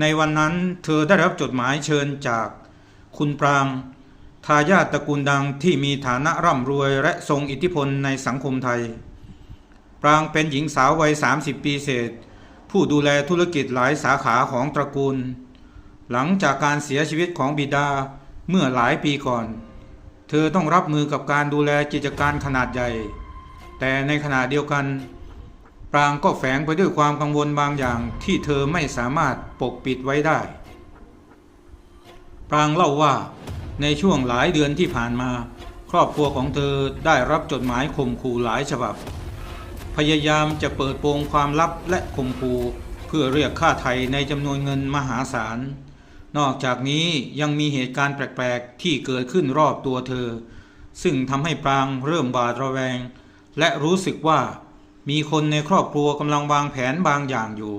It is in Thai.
ในวันนั้นเธอได้รับจดหมายเชิญจากคุณปราง ทายาทตระกูลดังที่มีฐานะร่ำรวยและทรงอิทธิพลในสังคมไทย ปรางเป็นหญิงสาววัย 30 ปีเศษ ผู้ดูแลธุรกิจหลายสาขาของตระกูล หลังจากการเสียชีวิตของบิดาเมื่อหลายปีก่อน เธอต้องรับมือกับการดูแลกิจการขนาดใหญ่ แต่ในขณะเดียวกัน ปรางก็แฝงไปด้วยความกังวลบางอย่างที่เธอไม่สามารถปกปิดไว้ได้ ปรางเล่าว่าในช่วงหลายเดือนที่ผ่านมา ครอบครัวของเธอได้รับจดหมายข่มขู่หลายฉบับ พยายามจะเปิดโปงความลับและข่มขู่เพื่อเรียกค่าไถ่ในจำนวนเงินมหาศาล นอกจากนี้ยังมีเหตุการณ์แปลกๆที่เกิดขึ้นรอบตัวเธอ ซึ่งทำให้ปรางเริ่มบาดระแวง และรู้สึกว่า มีคนในครอบครัวกำลังวางแผนบางอย่างอยู่